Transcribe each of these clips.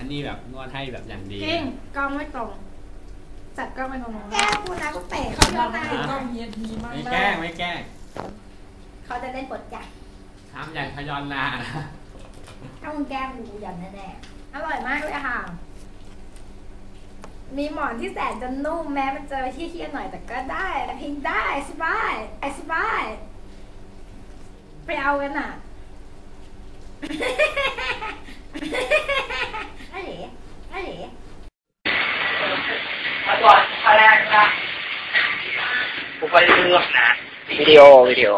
อันนี้แบบนวดให้แบบอย่างดี จริงกล้องไม่ตรง จัดกล้องไม่ตรงแกล้งกูนะกูเตะเขาเยอะนะก็เฮียทีมากไม่แกล้งไม่แกล้งเขาจะเล่นบทใหญ่ทำอย่างทยอนนานะถ้ามึงแกล้งกูกูยันแน่ๆอร่อยมากเลยค่ะ มีหมอนที่แสนจะนุ่มแม้มันจะเที่ยๆหน่อยแต่ก็ได้แต่พิงได้สบายไอสบายไปเอากันอะไอ้เหล ไอ้เหลก่อนพแรกนะกูไปเลือกนะวิดีโอวิดีโอ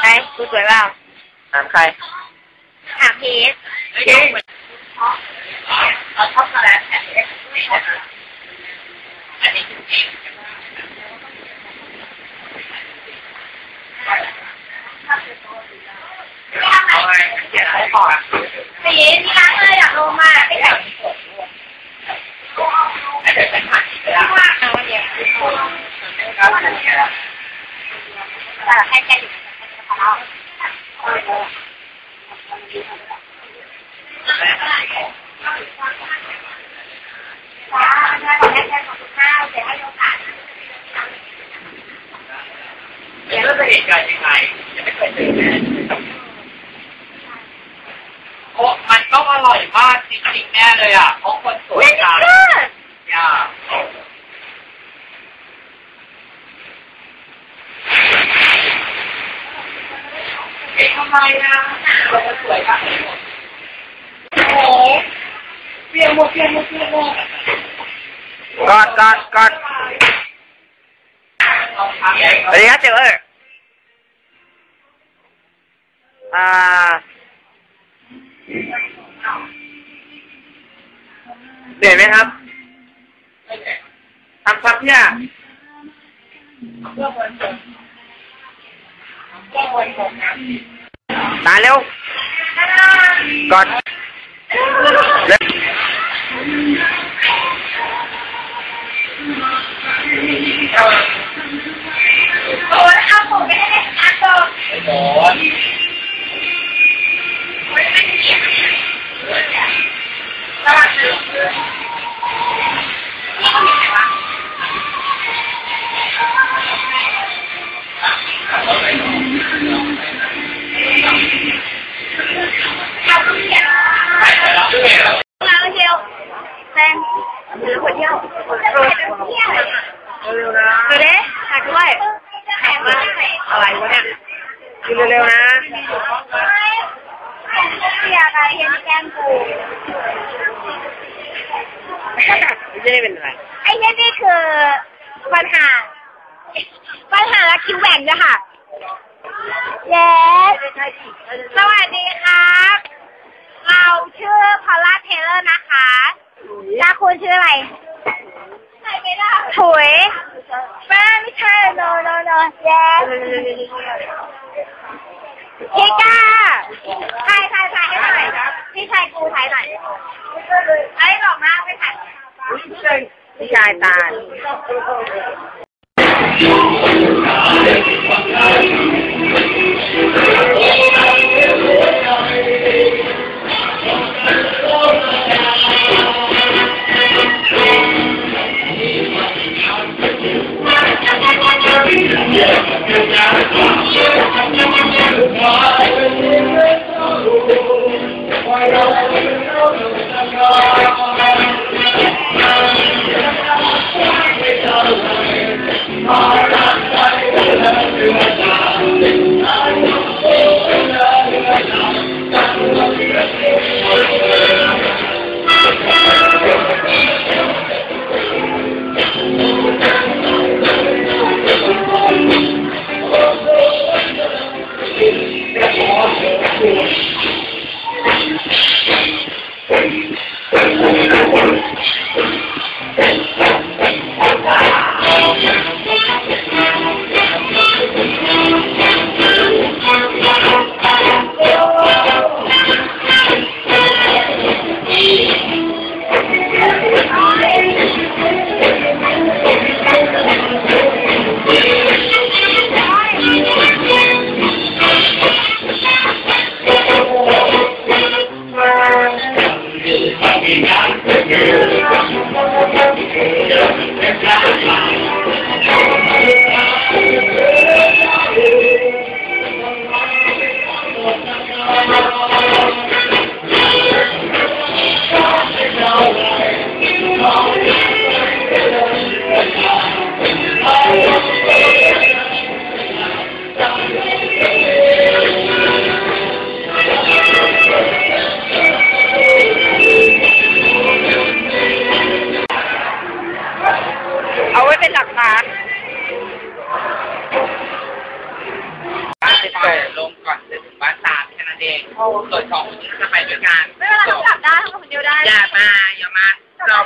ใช่กูสวยเปล่าถามใครถามพีทจริงเราชอบอะไรอันนี้คือจริงเอาไงเขียนอะไรก่อนพีทนี่ล้างเลยอยากลงมาไม่ใช่ ไอ้เด็กเป็นหันไปแล้ว ว่าเอาวันเดียว แล้วมันเนี่ย แต่แค่แค่อยู่ของเราว้าถ้าตอนแรกแค่ของข้าวเดี๋ยวให้โอกาสเดี๋ยวเราจะเหตุการณ์ยังไงยังไม่เคยเจอแน่โอ้มันต้องอร่อยมากจริงๆแน่เลยอะเพราะคนสวยเล่นจังเลิศอย่าเอ๊ะ ทำไมนะเราจะสวยจังเลยโอ้เปลี่ยนหมดเปลี่ยนหมดเปลี่ยนหมดกอดกอดกอดเราทำเองสวัสดีครับเจ้เอออ่าเหนื่อยไหมครับทำครับเนี่ย เพื่อวันผ หรือคนเดียวเออเที่ยวเร็วๆนะดูดิหักด้วยแข็งมากอะไรวะเนี่ยกินเร็วๆนะเสียอะไรเห็นแก้มกูไม่ใช่เป็นอะไรไอ้เนี่ยนี่คือปัญหา ปัญหาและคิวแหว่งด้วยค่ะเย้สวัสดีครับ เราชื่อพอลล่าเทเลอร์นะคะ แล้วคุณชื่ออะไรใช่ไหมล่ะถุยป้าไม่ใช่ no no no เย้พี่ก้าถ่ายถ่ายถ่ายให้หน่อยพี่ชายกูถ่ายหน่อยไอ้หลอกมากไปถ่ายพี่ชายตาล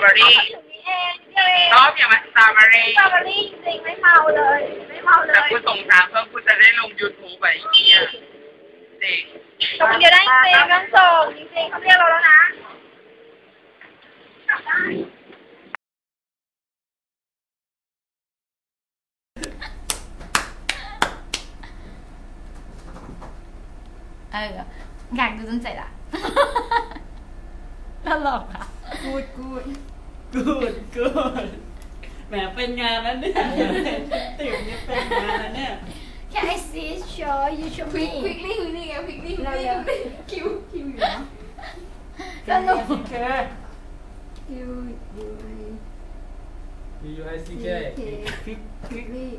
อเบอรี่ถึงนี้เองเดียวเองชอบอย่ามาสตรอเบอรี่สตรอเบอรี่จริงๆไม่เมาเลย ไม่เมาเลแต่ยคุณส่งถามเพิ่มคุณจะได้ลง YouTube ไปอีกเนี่ยจริงทำคนเดียวได้จริงๆต้องส่งจริงๆเขาเรียกเราแล้วนะกลับได้เอออยากดูจนเสร็จอะ ตลกอะ กูดกูด กูดกูดแหมเป็นงานแล้วเนี่ยติ๋วเนี่ยเป็นงานแล้วเนี่ย Can I see show you show me ควิกลี่ควิกลี่ไงควิกลี่เราคิวคิวอยู่นะสนุกเคคิวยู U I C K เคควิกลี่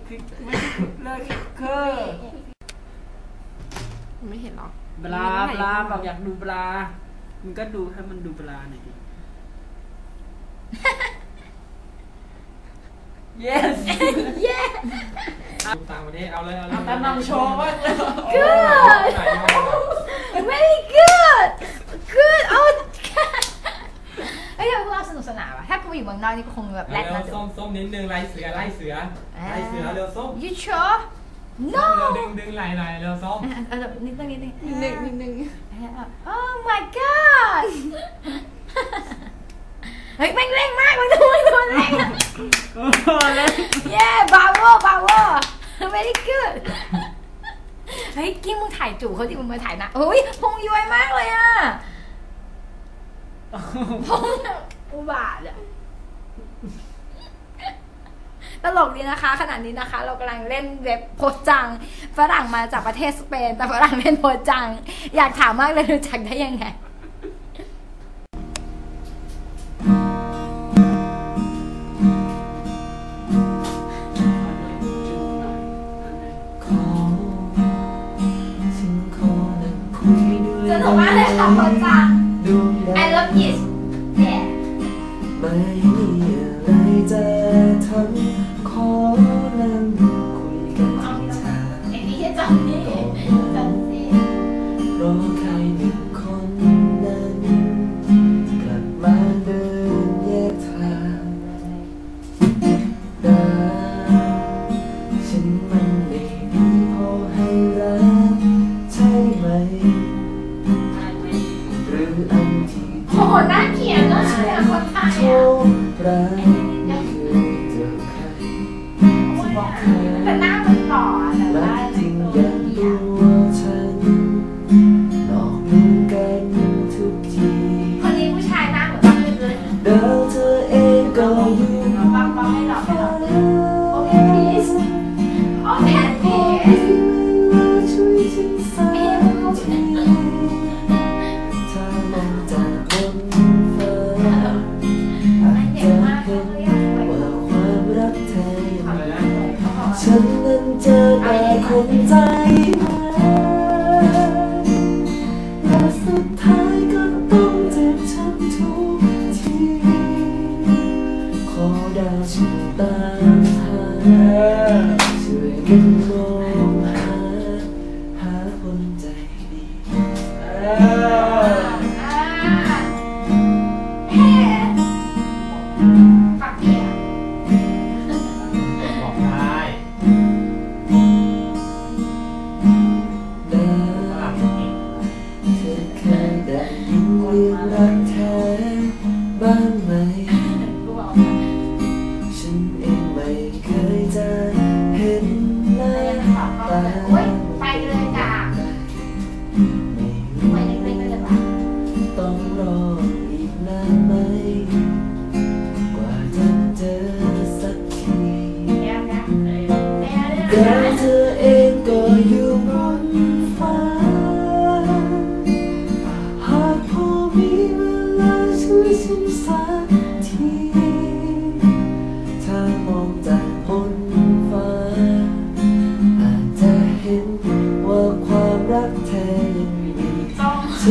เลิกเคอไม่เห็นหรอ บลาบลาบอกอยากดูบลา มันก็ดูให้มันดูบลาหน่อยดิ yes เย้ต่างประเทศเอาเลยเอาเลยตั้งนำโชว์บ้างเลย Good very good good โอ้เฮ้ยพวกเราสนุกสนานว่ะถ้ากูอยู่เมืองนอกนี่กูคงแบบแรดเร็มาวดูส้มส้มนิดนึงไล่เสือไล่เสือไล่เสือเร็วส้ม You sure No เร็วดึงดึงไหล่ไหล่เร็วส้มเออนิดนึงนิดนึงหนึ่งหนึ่งหนึ่ง Oh my god เฮ้ยแม่งเร่งมากมันดูมันดูเร่งอะ โอ้โหเล่น Yeah bravo bravo very good เฮ้ยกิ้งมึงถ่ายจู่เขาดิมึงมาถ่ายหนะเฮ้ยพงย้วยมากเลยอะพงแบบอุบาทอะตลกดีนะคะขนาดนี้นะคะ เรากำลังเล่นเว็บโพสจังฝรั่งมาจากประเทศสเปน แต่ฝรั่งเล่นโพสจัง อยากถามมากเลยรู้จักได้ยังไง สนุกมากเลยค่ะโพสจัง I love it yeah ห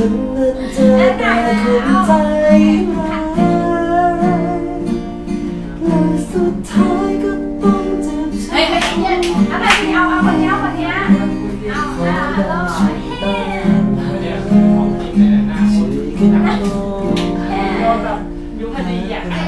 ันนั้นเจอแต่คนใจร้ายาอเฮ้ยไม่ต้อเนี่อะไรที่เอาเอาคนนี้เอาคนี้เเอาเอายุคดีอะ